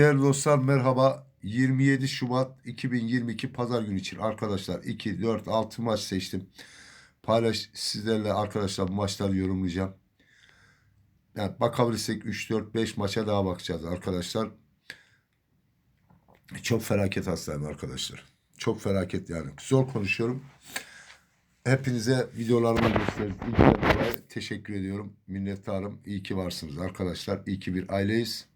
Değerli dostlar merhaba. 27 Şubat 2022 Pazar günü için arkadaşlar 2, 4, 6 maç seçtim. Paylaş sizlerle arkadaşlar bu maçları yorumlayacağım. Yani bakabilirsek 3, 4, 5 maça daha bakacağız arkadaşlar. Çok felaket hastayım arkadaşlar. Çok felaket yani. Zor konuşuyorum. Hepinize videolarımı dolayı teşekkür ediyorum. Minnettarım. İyi ki varsınız arkadaşlar. İyi ki bir aileyiz.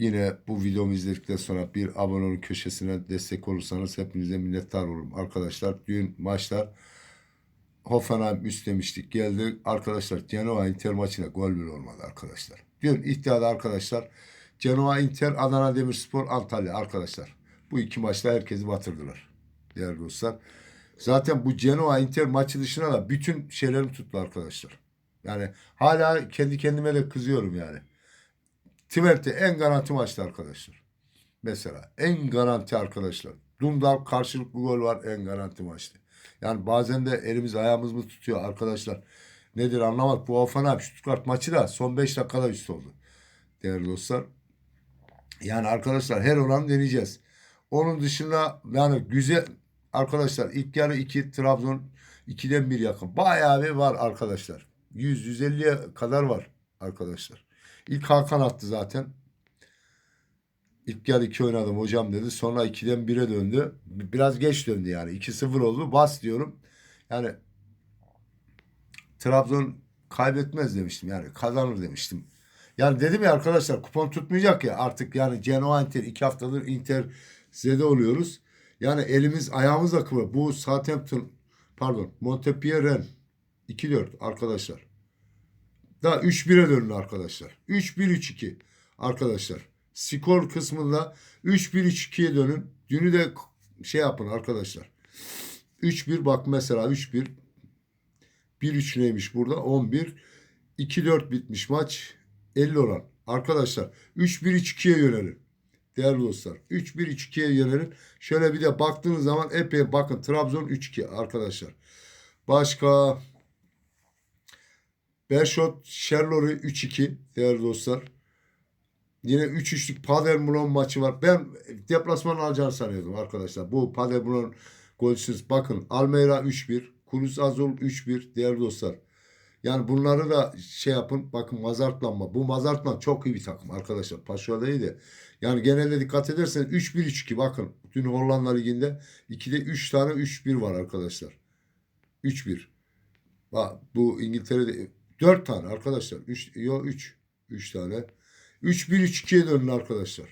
Yine bu videomu izledikten sonra bir abone olun köşesine destek olursanız hepinize minnettar olurum. Arkadaşlar dün maçlar Hoffenheim üstlemiştik geldi. Arkadaşlar Genoa Inter maçına gol bile olmadı arkadaşlar. Dün iddiada arkadaşlar Genoa Inter Adana Demirspor Antalya arkadaşlar. Bu iki maçta herkesi batırdılar. Değerli dostlar. Zaten bu Genoa Inter maçı dışında da bütün şeylerim tuttu arkadaşlar. Yani hala kendi kendime de kızıyorum yani. Twente en garanti maçtı arkadaşlar. Mesela en garanti arkadaşlar. Dundal karşılıklı gol var en garanti maçtı. Yani bazen de elimiz ayağımız mı tutuyor arkadaşlar. Nedir anlamadık. Bu Hoffenheim Stuttgart maçı da son 5 dakikada üst oldu. Değerli dostlar. Yani arkadaşlar her olanı deneyeceğiz. Onun dışında yani güzel arkadaşlar ilk yarı 2 Trabzon 2'den 1 yakın. Bayağı bir var arkadaşlar. 100-150'ye kadar var arkadaşlar. İlk Hakan attı zaten. İlk yarı 2 oynadım hocam dedi. Sonra 2'den 1'e döndü. Biraz geç döndü yani. 2-0 oldu. Bas diyorum. Yani Trabzon kaybetmez demiştim. Yani kazanır demiştim. Yani dedim ya arkadaşlar kupon tutmayacak ya artık yani Genoa Inter iki haftadır Inter zede oluyoruz. Yani elimiz ayağımız akımı. Bu Southampton pardon Montpellier 2-4 arkadaşlar. Daha 3-1'e döndü arkadaşlar. 3-1-3-2 arkadaşlar. Skor kısmında 3-1-3-2'ye dönün. Dünü de şey yapın arkadaşlar. 3-1 bak mesela 3-1 1-3 neymiş burada? 11 2-4 bitmiş maç. 50 olan. Arkadaşlar 3-1-3-2'ye yönelin. Değerli dostlar. 3-1-3-2'ye yönelin. Şöyle bir de baktığınız zaman epey bakın. Trabzon 3-2 arkadaşlar. Başka Bershot Sherlory 3-2 değerli dostlar. Yine 3-3'lük Paderborn maçı var. Ben deplasman alacağını sanıyordum arkadaşlar. Bu Paderborn golsüz. Bakın Almeida 3-1. Kuruz Azul 3-1 değerli dostlar. Yani bunları da şey yapın. Bakın Mazartlan Bu Mazartlan çok iyi bir takım arkadaşlar. Paşa değil de. Yani genelde dikkat ederseniz 3-1-3-2 bakın. Dün Hollanda Ligi'nde 2'de 3 tane 3-1 var arkadaşlar. 3-1. Bak bu İngiltere'de 4 tane arkadaşlar. 3 yok 3. 3 tane. 3-1-3-2'ye dönün arkadaşlar.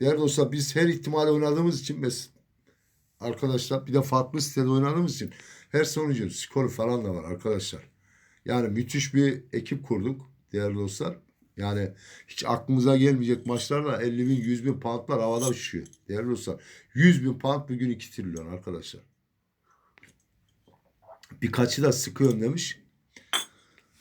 Değerli dostlar biz her ihtimali oynadığımız için biz arkadaşlar bir de farklı sitede oynadığımız için her sonucun skoru falan da var arkadaşlar. Yani müthiş bir ekip kurduk değerli dostlar. Yani hiç aklımıza gelmeyecek maçlarla 50 bin 100 bin poundlar havada uçuşuyor. Değerli dostlar 100 bin pound bugün 2 trilyon arkadaşlar. Birkaçı da sıkıyorum demiş.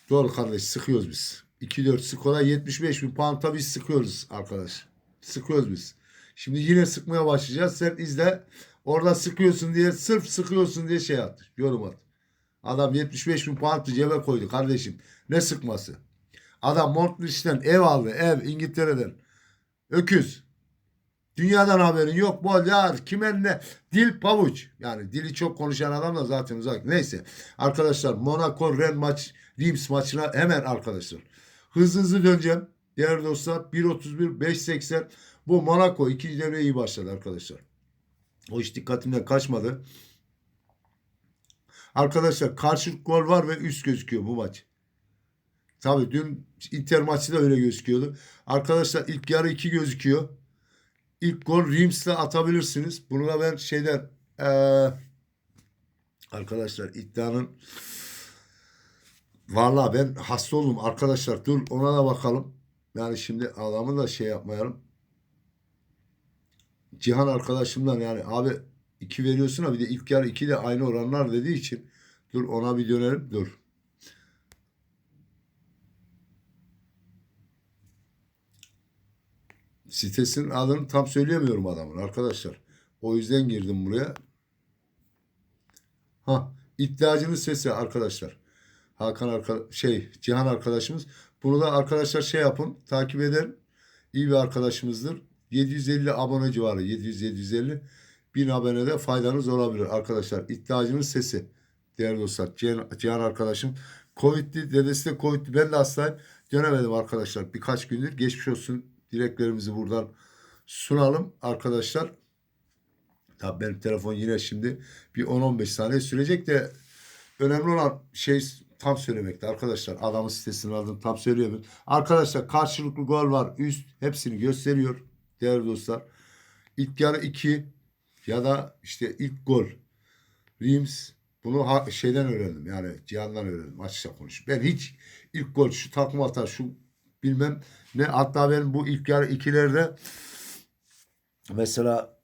Doğru kardeş sıkıyoruz biz. 2-4 skora 75 bin pound'a biz sıkıyoruz arkadaş. Sıkıyoruz biz. Şimdi yine sıkmaya başlayacağız. Sen izle. Orada sıkıyorsun diye sırf sıkıyorsun diye şey at. Yorum at. Adam 75 bin pound'ı cebe koydu kardeşim. Ne sıkması? Adam Montreal'den ev aldı. Ev İngiltere'den. Öküz. Dünyadan haberin yok. Bol ya kime ne? Dil pavuç. Yani dili çok konuşan adam da zaten uzak. Neyse. Arkadaşlar Monaco Ren maç Reims maçına hemen arkadaşlar. Hızlı hızlı döneceğim. Değerli dostlar 1.31 5.80 bu Monaco ikinci devre iyi başladı arkadaşlar. O hiç dikkatimden kaçmadı. Arkadaşlar karşılık gol var ve üst gözüküyor bu maç. Tabii dün Inter maçı da öyle gözüküyordu. Arkadaşlar ilk yarı 2 gözüküyor. İlk gol Reims'le atabilirsiniz. Bunu da ben şeyden ee, arkadaşlar iddianın Vallahi ben hasta oldum arkadaşlar. Dur ona da bakalım. Yani şimdi adamı da şey yapmayalım. Cihan arkadaşımdan yani abi iki veriyorsun ama bir de ilk yarı iki de aynı oranlar dediği için dur ona bir dönelim dur. Sitesinin adını tam söyleyemiyorum adamın arkadaşlar. O yüzden girdim buraya. Ha iddiacının sesi arkadaşlar. Hakan arka, şey Cihan arkadaşımız Bunu da arkadaşlar şey yapın, takip eden iyi bir arkadaşımızdır. 750 abone civarı, 700-750 bin abonede faydanız olabilir arkadaşlar. İddiacının sesi değerli dostlar. Cihan, Cihan arkadaşım. Covid'li, dedesi de Covid'li. Ben de hastayım. Dönemedim arkadaşlar. Birkaç gündür. Geçmiş olsun. Dileklerimizi buradan sunalım arkadaşlar. Tabii benim telefon yine şimdi bir 10-15 saniye sürecek de önemli olan şey tam söylemekte arkadaşlar. Adamın sitesini aldım tam söyleyemiyorum. Arkadaşlar karşılıklı gol var. Üst hepsini gösteriyor değerli dostlar. İlk yarı 2 ya da işte ilk gol. Reims bunu ha- şeyden öğrendim yani Cihan'dan öğrendim açıkça konuş. Ben hiç ilk gol şu takım atar şu bilmem ne hatta ben bu ilk yarı ikilerde mesela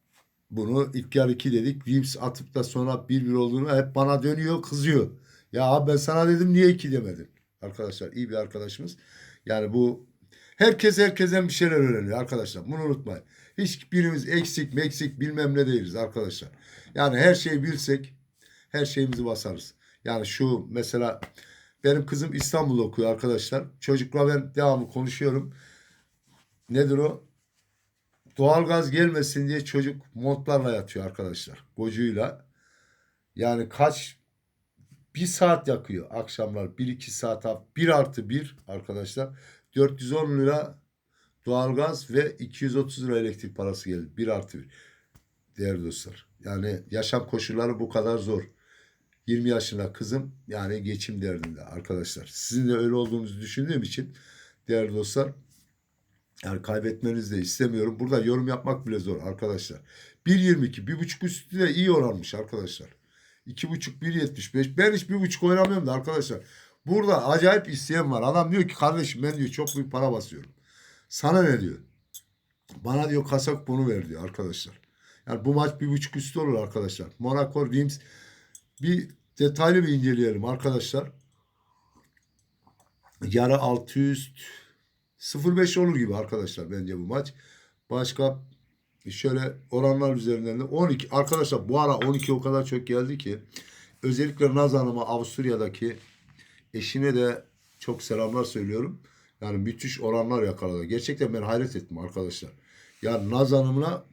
bunu ilk yarı iki dedik. Reims atıp da sonra 1-1 olduğunu hep bana dönüyor kızıyor. Ya abi ben sana dedim niye iki demedin? Arkadaşlar iyi bir arkadaşımız. Yani bu herkes herkesten bir şeyler öğreniyor arkadaşlar. Bunu unutmayın. Hiçbirimiz eksik meksik bilmem ne değiliz arkadaşlar. Yani her şeyi bilsek her şeyimizi basarız. Yani şu mesela benim kızım İstanbul'da okuyor arkadaşlar. Çocukla ben devamlı konuşuyorum. Nedir o? Doğalgaz gelmesin diye çocuk montlarla yatıyor arkadaşlar. Gocuyla. Yani kaç bir saat yakıyor akşamlar. bir iki saat bir artı bir arkadaşlar. 410 lira doğalgaz ve 230 lira elektrik parası geldi. bir artı bir. Değerli dostlar. Yani yaşam koşulları bu kadar zor. 20 yaşında kızım yani geçim derdinde arkadaşlar. Sizin de öyle olduğunuzu düşündüğüm için değerli dostlar yani kaybetmenizi de istemiyorum. Burada yorum yapmak bile zor arkadaşlar. 1.22 1.5 üstü de iyi oranmış arkadaşlar. 2.5 1.75 ben hiç 1.5 oynamıyorum da arkadaşlar. Burada acayip isteyen var. Adam diyor ki kardeşim ben diyor çok büyük para basıyorum. Sana ne diyor? Bana diyor kasa kuponu ver diyor arkadaşlar. Yani bu maç bir buçuk üstü olur arkadaşlar. Monaco Reims bir detaylı bir inceleyelim arkadaşlar. Yarı 600 0-5 olur gibi arkadaşlar bence bu maç. Başka şöyle oranlar üzerinden de 12 arkadaşlar bu ara 12 o kadar çok geldi ki özellikle Naz Hanım'a Avusturya'daki eşine de çok selamlar söylüyorum. Yani müthiş oranlar yakaladı. Gerçekten ben hayret ettim arkadaşlar. Yani Naz Hanım'la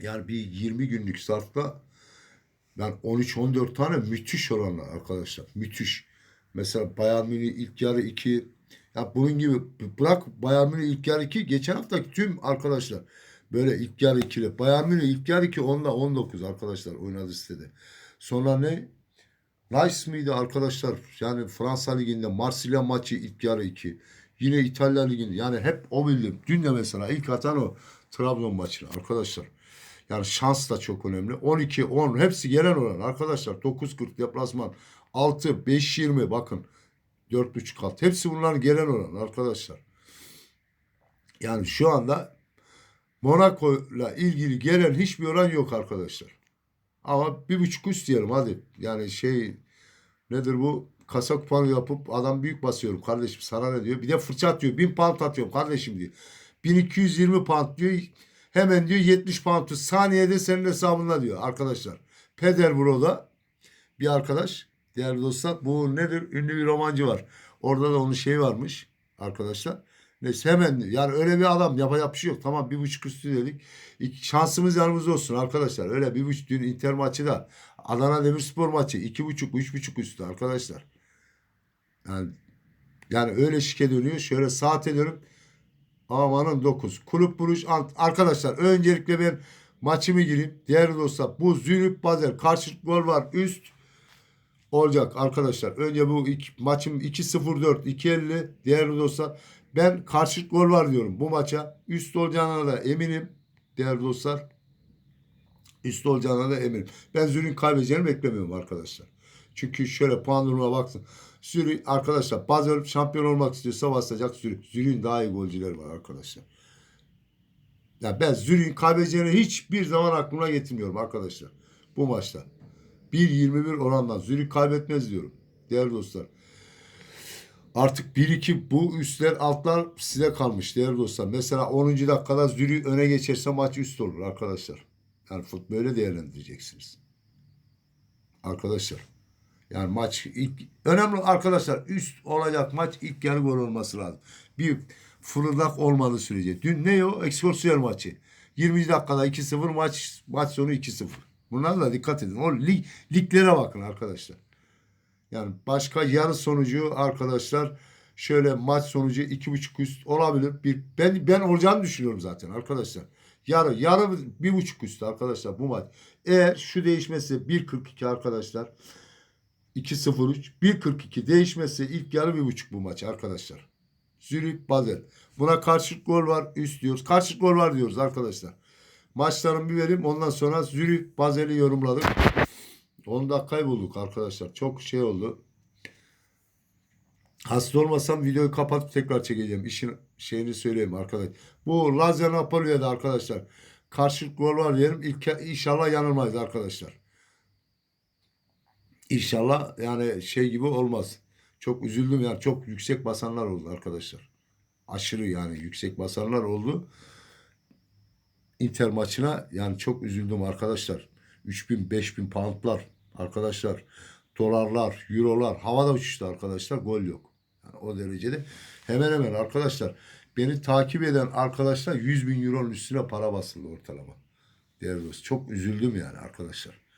yani bir 20 günlük sarfta ben 13-14 tane müthiş oranlar arkadaşlar. Müthiş. Mesela Bayern Münih ilk yarı 2 ya bunun gibi bırak Bayern Münih ilk yarı 2 geçen hafta tüm arkadaşlar böyle ilk yarı 2'li. Bayern Münih ilk yarı 2 10'da 19 arkadaşlar oynadı sitede. Sonra ne? Nice miydi arkadaşlar? Yani Fransa Ligi'nde Marsilya maçı ilk yarı 2. Yine İtalya Ligi'nde. Yani hep o bildim. Dün de mesela ilk atan o Trabzon maçı arkadaşlar. Yani şans da çok önemli. 12, 10 hepsi gelen oran arkadaşlar. 9.40 deplasman. 6, 5.20 bakın. 4.5 alt. Hepsi bunların gelen oran arkadaşlar. Yani şu anda Monaco'la ilgili gelen hiçbir oran yok arkadaşlar. Ama bir buçuk üst diyelim hadi. Yani şey nedir bu? Kasa kupanı yapıp adam büyük basıyorum kardeşim sana ne diyor. Bir de fırça atıyor. 1000 pound atıyorum kardeşim diyor. 1220 pound diyor. Hemen diyor 70 pound saniyede senin hesabında diyor arkadaşlar. Peterboro'da bir arkadaş değerli dostlar bu nedir? Ünlü bir romancı var. Orada da onun şeyi varmış arkadaşlar. Neyse hemen yani öyle bir adam yapacak bir şey yok. Tamam bir buçuk üstü dedik. İki, şansımız yanımızda olsun arkadaşlar. Öyle bir buçuk dün Inter maçı da Adana Demirspor maçı iki buçuk üç buçuk üstü arkadaşlar. Yani, yani öyle şike dönüyor. Şöyle saate dönüp amanın 9. Kulüp Buruş Ant. Arkadaşlar öncelikle ben maçımı gireyim. Değerli dostlar bu Zürich Basel karşılık gol var. Üst olacak arkadaşlar. Önce bu iki, maçım 2-0-4 2-50 değerli dostlar. Ben karşılık gol var diyorum bu maça. Üst olacağına da eminim değerli dostlar. Üst olacağına da eminim. Ben Zürih'in kaybedeceğini beklemiyorum arkadaşlar. Çünkü şöyle puan durumuna baksın. Zürih arkadaşlar Basel şampiyon olmak istiyorsa basacak Zürih. Zürih'in daha iyi golcüleri var arkadaşlar. Ya ben Zürih'in kaybedeceğini hiçbir zaman aklıma getirmiyorum arkadaşlar. Bu maçta. 1.21 orandan Zürih kaybetmez diyorum. Değerli dostlar. Artık 1-2 bu üstler altlar size kalmış değerli dostlar. Mesela 10. dakikada Zürih öne geçerse maç üst olur arkadaşlar. Yani futbolu böyle değerlendireceksiniz. Arkadaşlar. Yani maç ilk önemli arkadaşlar üst olacak maç ilk yarı gol olması lazım. Bir fırıldak olmadığı sürece. Dün ne o? Eksporsiyel maçı. 20 dakikada 2-0 maç maç sonu 2-0. Bunlara da dikkat edin. O lig, liglere bakın arkadaşlar. Yani başka yarı sonucu arkadaşlar şöyle maç sonucu iki buçuk üst olabilir. Bir, ben ben olacağını düşünüyorum zaten arkadaşlar. Yarı yarı bir buçuk üstü arkadaşlar bu maç. Eğer şu değişmezse 1.42 arkadaşlar 2.03 1.42 değişmezse ilk yarı bir buçuk bu maç arkadaşlar. Zürich Basel. Buna karşılık gol var üst diyoruz. Karşılık gol var diyoruz arkadaşlar. Maçların bir verim ondan sonra Zürich Basel'i yorumladık. 10 dakikayı bulduk arkadaşlar. Çok şey oldu. Hasta olmasam videoyu kapatıp tekrar çekeceğim. İşin şeyini söyleyeyim arkadaş. Bu Lazio Napoli'ye de arkadaşlar. Karşılık gol var diyelim. İlk, inşallah yanılmayız arkadaşlar. İnşallah yani şey gibi olmaz. Çok üzüldüm yani çok yüksek basanlar oldu arkadaşlar. Aşırı yani yüksek basanlar oldu. Inter maçına yani çok üzüldüm arkadaşlar. 3000 5000 poundlar arkadaşlar. Dolarlar, eurolar havada uçuştu arkadaşlar. Gol yok. Yani o derecede hemen hemen arkadaşlar beni takip eden arkadaşlar 100 bin euronun üstüne para basıldı ortalama. Değerli dost. Çok üzüldüm yani arkadaşlar.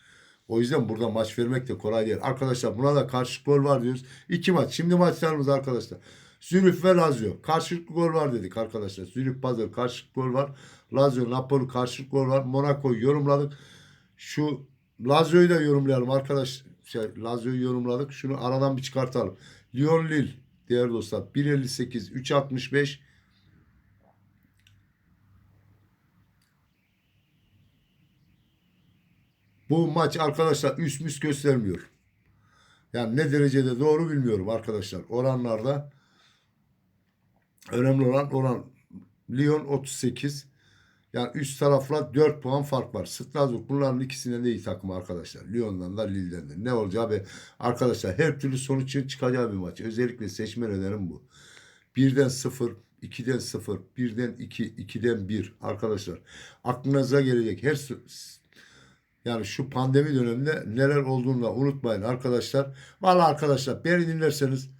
O yüzden burada maç vermek de kolay değil. Arkadaşlar buna da karşılıklı gol var diyoruz. İki maç. Şimdi maçlarımız arkadaşlar. Zürich ve Lazio. Karşılıklı gol var dedik arkadaşlar. Zürich Basel karşılıklı gol var. Lazio Napoli karşılıklı gol var. Monaco'yu yorumladık. Şu Lazio'yu da yorumlayalım arkadaş. Şey, Lazio'yu yorumladık. Şunu aradan bir çıkartalım. Lyon Lille değerli dostlar 1.58 3.65 Bu maç arkadaşlar üst müst göstermiyor. Yani ne derecede doğru bilmiyorum arkadaşlar. Oranlarda önemli olan oran Lyon 38. Yani üst tarafla 4 puan fark var. Strasbourg bunların ikisinden de iyi takım arkadaşlar. Lyon'dan da Lille'den de. Ne olacağı be arkadaşlar her türlü sonuç çıkacağı bir maç. Özellikle seçme nedenim bu. 1'den 0, 2'den 0, 1'den 2, 2'den 1 arkadaşlar. Aklınıza gelecek her yani şu pandemi döneminde neler olduğunu da unutmayın arkadaşlar. Vallahi arkadaşlar beni dinlerseniz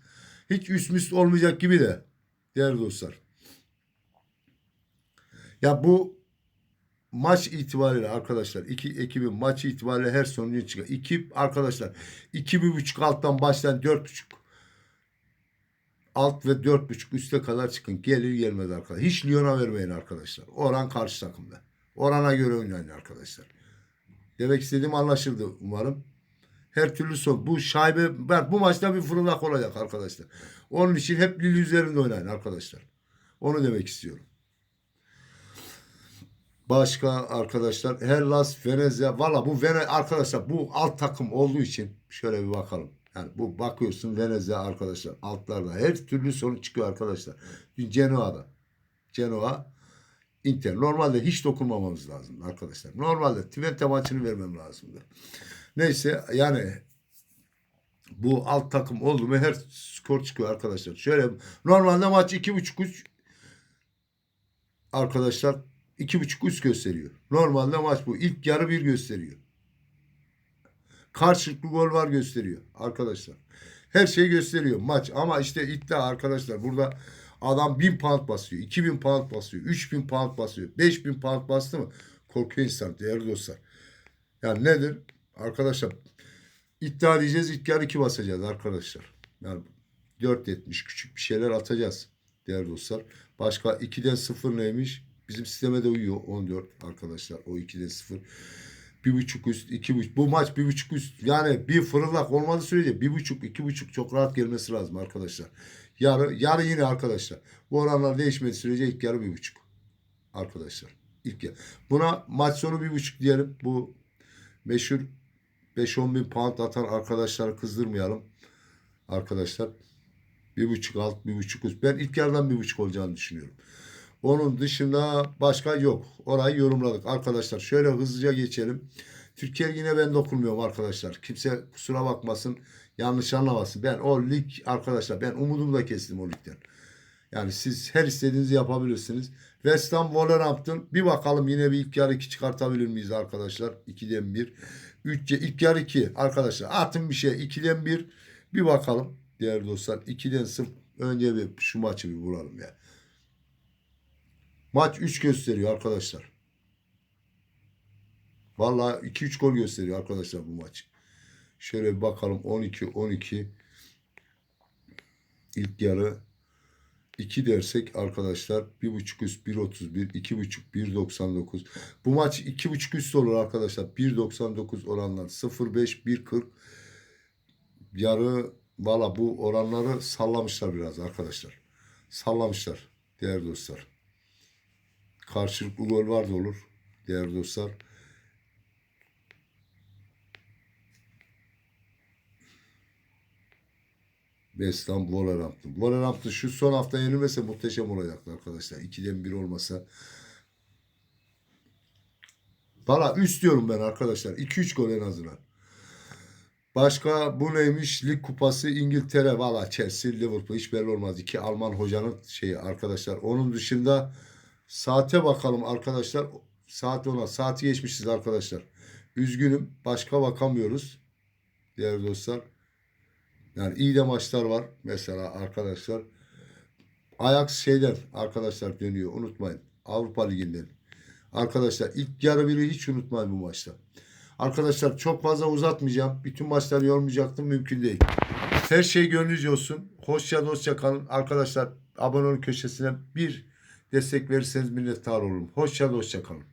hiç üst müst olmayacak gibi de değerli dostlar. Ya bu maç itibariyle arkadaşlar iki ekibin maçı itibariyle her sonucu çıkıyor. İki arkadaşlar iki bir buçuk alttan başlayan dört buçuk alt ve dört buçuk üste kadar çıkın. Gelir gelmez arkadaşlar. Hiç Lyon'a vermeyin arkadaşlar. Oran karşı takımda. Orana göre oynayın arkadaşlar. Demek istediğim anlaşıldı umarım. Her türlü son. Bu şaibe ben bu maçta bir fırıldak olacak arkadaşlar. Onun için hep Lille üzerinde oynayın arkadaşlar. Onu demek istiyorum. Başka arkadaşlar Hellas, Venezia. Valla bu Vene arkadaşlar bu alt takım olduğu için şöyle bir bakalım. Yani bu bakıyorsun Venezia arkadaşlar altlarda her türlü sonuç çıkıyor arkadaşlar. Dün Genoa'da. Genoa Inter. Normalde hiç dokunmamamız lazım arkadaşlar. Normalde Twente maçını vermem lazımdı. Neyse yani bu alt takım oldu mu her skor çıkıyor arkadaşlar. Şöyle normalde maç 2.5-3 arkadaşlar 2.5-3 gösteriyor. Normalde maç bu. İlk yarı bir gösteriyor. Karşılıklı gol var gösteriyor arkadaşlar. Her şey gösteriyor maç ama işte iddia arkadaşlar burada Adam 1000 pound basıyor, 2000 pound basıyor, 3000 pound basıyor, 5000 pound bastı mı? Korkuyor insan değerli dostlar. Yani nedir? Arkadaşlar iddia diyeceğiz ilk yarı 2 basacağız arkadaşlar. Yani 4.70 küçük bir şeyler atacağız değerli dostlar. Başka 2'den 0 neymiş? Bizim sisteme de uyuyor 14 arkadaşlar. O 2'den 0. Bir buçuk üst, iki buçuk. Bu maç bir buçuk üst. Yani bir fırıldak olmadığı sürece bir buçuk, iki buçuk çok rahat gelmesi lazım arkadaşlar. Yarı, yarı yine arkadaşlar. Bu oranlar değişmediği sürece ilk yarı bir buçuk. Arkadaşlar. ilk yarı. Buna maç sonu bir buçuk diyelim. Bu meşhur 5-10 bin pound atan arkadaşları kızdırmayalım. Arkadaşlar. Bir buçuk alt, bir buçuk üst. Ben ilk yarıdan bir buçuk olacağını düşünüyorum. Onun dışında başka yok. Orayı yorumladık. Arkadaşlar şöyle hızlıca geçelim. Türkiye yine ben dokunmuyorum arkadaşlar. Kimse kusura bakmasın. Yanlış anlamasın. Ben o lig arkadaşlar ben umudumu da kestim o ligden. Yani siz her istediğinizi yapabilirsiniz. West Ham Wolverhampton bir bakalım yine bir ilk yarı iki çıkartabilir miyiz arkadaşlar? 2'den 1. 3 ilk yarı 2 arkadaşlar. Atın bir şey 2'den 1 bir bakalım değerli dostlar. 2'den 0 önce bir şu maçı bir vuralım ya. Maç 3 gösteriyor arkadaşlar. Vallahi 2-3 gol gösteriyor arkadaşlar bu maç. Şöyle bir bakalım. 12 12 ilk yarı. 2 dersek arkadaşlar 1.5 üst 1.31 2.5 1.99 bu maç 2.5 üst olur arkadaşlar. 1.99 oranlar. 0.5 1.40 yarı valla bu oranları sallamışlar biraz arkadaşlar. Sallamışlar değerli dostlar. Karşılıklı gol var da olur değerli dostlar West Ham Wolverhampton. Wolverhampton şu son hafta yenilmese muhteşem olacaktı arkadaşlar. 2'den 1 olmasa. Valla üst diyorum ben arkadaşlar. 2-3 gol en azından. Başka bu neymiş? Lig kupası İngiltere. Valla Chelsea, Liverpool hiç belli olmaz. İki Alman hocanın şeyi arkadaşlar. Onun dışında saate bakalım arkadaşlar. Saat ona. Saati geçmişiz arkadaşlar. Üzgünüm. Başka bakamıyoruz. Değerli dostlar. Yani iyi de maçlar var. Mesela arkadaşlar Ajax şeyden arkadaşlar dönüyor. Unutmayın. Avrupa Ligi'nden. Arkadaşlar ilk yarı biri hiç unutmayın bu maçta. Arkadaşlar çok fazla uzatmayacağım. Bütün maçları yormayacaktım. Mümkün değil. Her şey gönlünüzce olsun. Hoşça dostça kalın. Arkadaşlar abone olun köşesine bir destek verirseniz minnettar olurum. Hoşça dostça kalın.